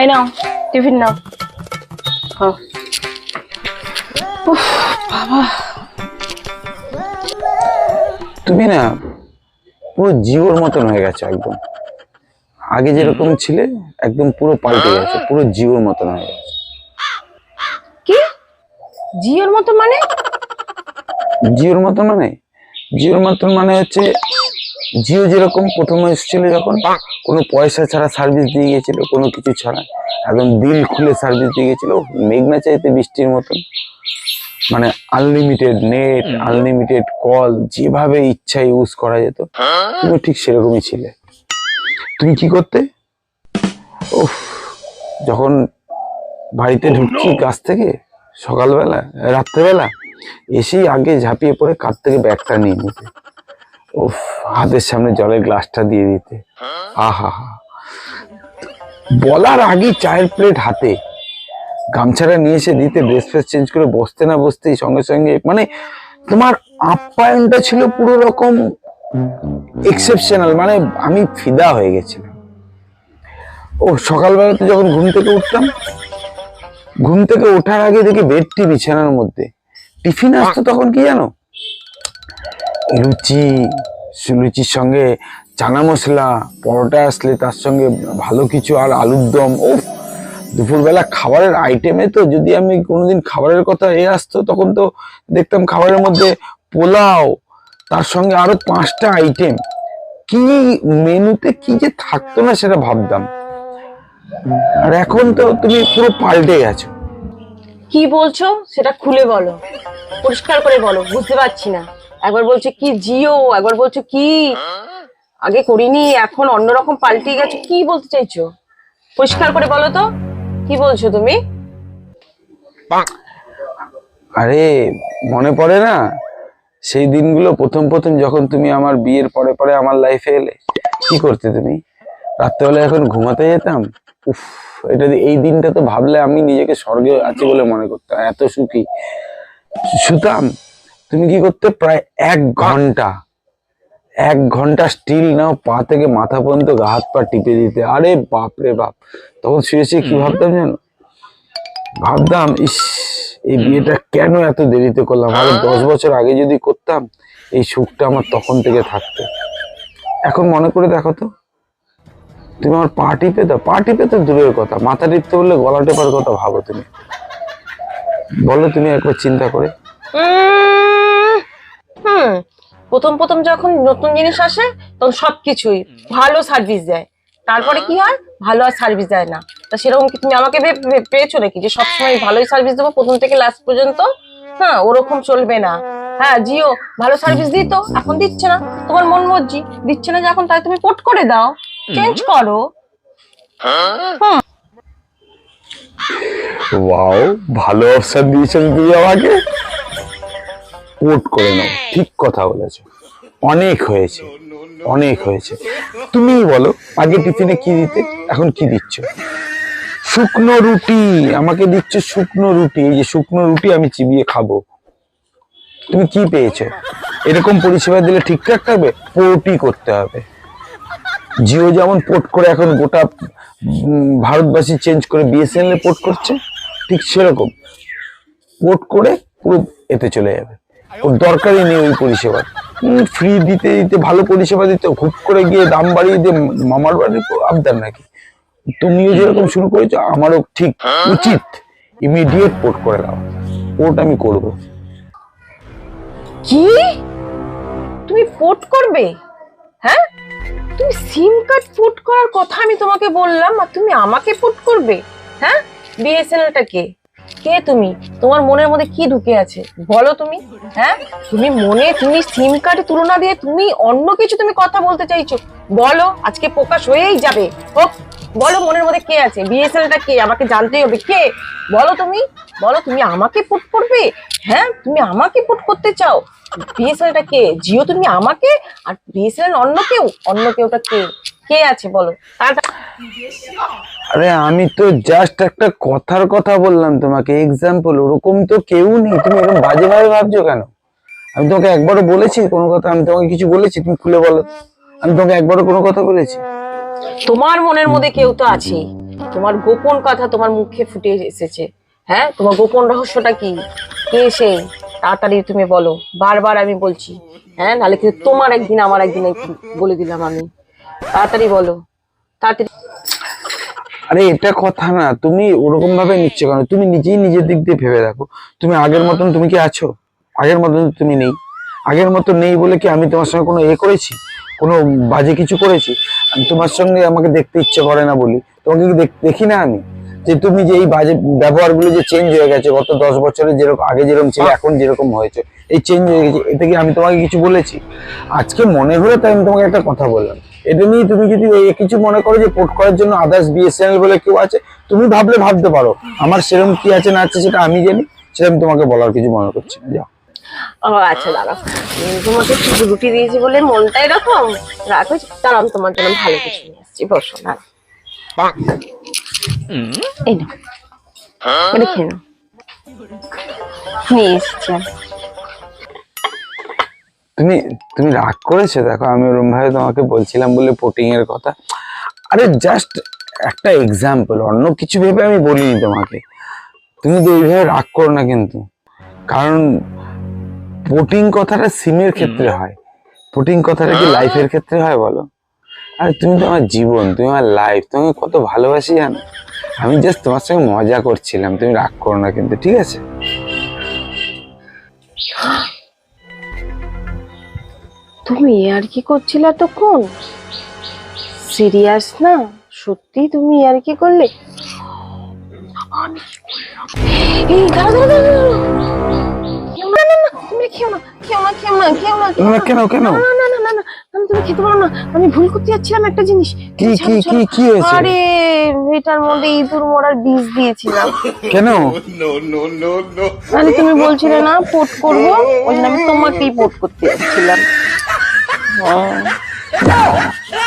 এই নাও টিফিন নাও বাবা তুমি না পুরো জিওর মতন হয়ে গেছো একদম। আগে যেরকম ছিলে একদম পুরো পাল্টে গেছে পুরো জিওর মতন হয়ে গেছে। কি? জিওর মতো মানে? জিওর মতন মানে? জিওর মতন মানে হচ্ছে জিও যেরকম প্রথমে এসেছিল যখন কোনো পয়সা ছাড়া সার্ভিস দিয়ে গেছিল কোনো কিছু ছাড়া। একদম দিল খুলে সার্ভিস দিয়ে গেছিল মেঘনা চাইতে বৃষ্টির মতন। মানে আনলিমিটেড নেট আনলিমিটেড কল যেভাবে ইচ্ছা ইউজ করা যেত তুমি ঠিক সেরকমই ছিলে। তুমি কি করতে? উফ যখন বাড়িতে ঢুকছি কাছ থেকে সকালবেলা রাত্রেবেলা এসেই আগে ঝাঁপিয়ে পড়ে কাছ থেকে ব্যাগটা নিয়ে নিতে। উফ, হাতের সামনে জলের গ্লাসটা দিয়ে দিতে। আহা হা বলার আগেই চায়ের প্লেট হাতে। গামছাটা নিয়ে এসে দিতে ড্রেস ফ্রেস চেঞ্জ করে বসতে না বসতেই সঙ্গে সঙ্গে মানে তোমার আপ্যায়নটা ছিল পুরো রকম এক্সেপশনাল মানে আমি ফিদা হয়ে গেছিলাম। ও সকালবেলাতে যখন ঘুম থেকে উঠতাম, ঘুম থেকে ওঠার আগে দেখি বেডটি বিছানার মধ্যে। টিফিন আসতো তখন কি জানো? লুচি লুচির সঙ্গে চানা মশলা, পরোটা আসলে তার সঙ্গে ভালো কিছু আর আলুর দম। ও দুপুরবেলা খাবারের আইটেমে তো যদি আমি কোনোদিন খাবারের কথা এ আসতো, তখন তো দেখতাম খাবারের মধ্যে পোলাও, তার সঙ্গে আরও পাঁচটা আইটেম কি মেনুতে কি যে থাকতো না সেটা ভাবতাম। আর এখন তো তুমি পুরো পাল্টে গেছো। কি বলছো? সেটা খুলে বলো। পরিষ্কার করে বলো, বুঝতে পারছি না। একবার বলছে কি জিও? একবার বলছো কি? আগে করিনি, এখন অন্যরকম পাল্টে গেছো। কি বলতে চাইছো? পরিষ্কার করে বলো তো, কি বলছো তুমি? আরে, মনে পড়ে না? সেই দিনগুলো প্রথম প্রথম যখন তুমি আমার বিয়ের পরে পরে আমার লাইফে এলে, কি করতে তুমি? রাত্রেবেলা এখন ঘুমাতে যেতাম? উফ, এটা এই দিনটা তো ভাবলে আমি নিজেকে স্বর্গে আছি বলে মনে করতাম, এত সুখী। শুতাম তুমি কি করতে প্রায় এক ঘণ্টা এক ঘণ্টা স্টিল নাও পা থেকে মাথা পর্যন্ত গা হাত পা টিপে দিতে। আরে বাপ রে বাপ। তখন শুয়ে শুয়ে কি ভাবতাম জানো ভাবতাম ইস এই বিয়েটা কেন এত দেরিতে করলাম? আরও দশ বছর আগে যদি করতাম এই সুখটা আমার তখন থেকে থাকতো। এখন মনে করে দেখো তো তুমি আমার পা টিপে দাও। পা টিপে তো দূরের কথা মাথা টিপতে বললে গলা টেপার কথা ভাবো তুমি। বলো তুমি একবার চিন্তা করে। হুম প্রথম প্রথম যখন নতুন জিনিস আসে তখন সবকিছুই ভালো সার্ভিস দেয়। তারপরে কি হয়? ভালো আর সার্ভিস দেয় না। তা সেরকম কি তুমি আমাকে পেয়েছ নাকি যে সবসময় ভালোই সার্ভিস দেবো প্রথম থেকে লাস্ট পর্যন্ত? হ্যাঁ ওরকম চলবে না। হ্যাঁ জিও ভালো সার্ভিস দিত এখন দিচ্ছে না। তোমার মন মর্জি দিচ্ছে না যখন তাই তুমি পোর্ট করে দাও। চেঞ্জ করো। ওয়াও ভালো অপশন দিয়েছেন তুমি আমাকে। পোর্ট করে নাও। ঠিক কথা বলেছ। অনেক হয়েছে। অনেক হয়েছে। তুমিই বলো, আগে টিফিনে কি দিতে, এখন কি দিচ্ছ? শুকনো রুটি, আমাকে দিচ্ছ শুকনো রুটি। এই যে শুকনো রুটি আমি চিবিয়ে খাব। তুমি কি পেয়েছ? এরকম পরিষেবা দিলে ঠিকঠাক থাকবে পোর্টই করতে হবে। জিও যেমন পোর্ট করে এখন গোটা ভারতবাসী চেঞ্জ করে বিএসএনএল পোর্ট করছে, ঠিক সেরকম। পোর্ট করে পুরো এতে চলে যাবে। দরকারই নেই ওই পরিষেবার ফ্রি দিতে দিতে, ভালো পরিষেবা দিতে খুব করে গিয়ে দাম বাড়িয়ে দিয়ে মামার বাড়ির আবদার নাকি? তুমিও যেরকম শুরু করেছ, আমারও ঠিক উচিত। ইমিডিয়েট পোর্ট করে দাও। পোর্ট আমি করব। কি? তুমি পোর্ট করবে? হ্যাঁ? তুমি সিম কার্ড পোর্ট করার কথা আমি তোমাকে বললাম, আর তুমি আমাকে পোর্ট করবে? হ্যাঁ? বিএসএনএলটা কে? কে তুমি? তোমার মনের মধ্যে কি ঢুকে আছে? বলো তুমি হ্যাঁ? তুমি মনে, তুমি সিম কার্ডে তুলনা দিয়ে তুমি অন্য কিছু তুমি কথা বলতে চাইছো। বলো, আজকে প্রকাশ হয়েই যাবে। হোক, বলো মনের মধ্যে কে আছে? বিএসএনএলটা কে? আমাকে জানতেই হবে কে? বলো তুমি বলো তুমি আমাকে পুট করবে? হ্যাঁ তুমি আমাকে পুট করতে চাও। বিএসএনএলটা কে? জিও তুমি আমাকে? আর বিএসএনএল অন্য কেউ? অন্য কেউটা কে? কে আছে বলো আরে আমি তো জাস্ট একটা কথার কথা বললাম তোমাকে এক্সাম্পল ওরকম তো কেউ নেই। তুমি এরকম বাজে ভাবে ভাবছ কেন? আমি তোমাকে একবারও বলেছি কোনো কথা আমি তোমাকে কিছু বলেছি তুমি খুলে বলো। আমি তোমাকে একবারও কোনো কথা বলেছি? তোমার মনের মধ্যে কেউ তো আছে তোমার গোপন কথা তোমার মুখে ফুটে এসেছে। হ্যাঁ? তোমার গোপন রহস্যটা কি? কে সে? তাড়াতাড়ি তুমি বলো। বারবার আমি বলছি। হ্যাঁ? নাহলে কিন্তু তোমার একদিন আমার একদিন একদিন বলে দিলাম আমি। তাড়াতাড়ি বলো। তাড়াতাড়ি আরে এটা কথা না তুমি ওরকম ভাবে নিচ্ছ কেন? তুমি নিজেই নিজের দিক দিয়ে ভেবে দেখো। তুমি আগের মতন তুমি কি আছো? আগের মতন তুমি নেই। আগের মতো নেই বলে কি আমি তোমার সঙ্গে কোনো এ করেছি? কোনো বাজে কিছু করেছি? তোমার সঙ্গে আমাকে দেখতে ইচ্ছে করে না বলি। তোমাকে কি দেখ- দেখি না আমি? যে তুমি যে এই বাজে ব্যবহারগুলো যে চেঞ্জ হয়ে গেছে গত দশ বছরে যেরকম আগে যেরকম ছিল এখন যেরকম হয়েছে এই চেঞ্জ হয়ে গেছে এতে কি আমি তোমাকে কিছু বলেছি? আজকে মনে হলো তাই আমি তোমাকে একটা কথা বললাম। এটা নিয়ে তুমি যদি এই কিছু মনে করো যে পোর্ট করার জন্য আদার্স বিএসএনএল বলে কেউ আছে তুমি ভাবলে ভাবতে পারো। আমার সেরকম কি আছে না আছে সেটা আমি জানি সেটা আমি তোমাকে বলার কিছু মনে করছি না। যাও। ও আচ্ছা দাঁড়াও। তোমাকে রুটি দিয়েছি বলে মনটা এরকম? রাখো দাঁড়াও আমি তোমার জন্য ভালো কিছু নিয়ে আসছি বসো না এই না এটা খেয়ে নাও। নিয়ে এসছি আমি। তুমি তুমি রাগ করেছ? দেখো আমি ওরম ভাবে তোমাকে বলছিলাম বলে পোটিং এর কথা। আরে জাস্ট একটা এক্সাম্পল অন্য কিছু ভেবে আমি বলিনি তোমাকে। তুমি তো এইভাবে রাগ করো না কিন্তু। কারণ পোটিং কথাটা সিমের ক্ষেত্রে হয়। পোটিং কথাটা কি লাইফের ক্ষেত্রে হয় বলো? আরে তুমি তো আমার জীবন তুমি আমার লাইফ তোমাকে কত ভালোবাসি জানো? আমি জাস্ট তোমার সঙ্গে মজা করছিলাম তুমি রাগ করো না কিন্তু ঠিক আছে? তুমি আর কি করছিলে এতক্ষণ? সিরিয়াস না? সত্যি তুমি আর কি করলে? আমি ভুল করতে যাচ্ছিলাম একটা জিনিস। কি কি কি কি হয়েছে? আরে এটার মধ্যে ইঁদুর মরার বীজ দিয়েছিলাম। কেন. মানে তুমি বলছিলে না পোট করব? ওই জন্য আমি তোমাকেই পোট করতে যাচ্ছিলাম। 啊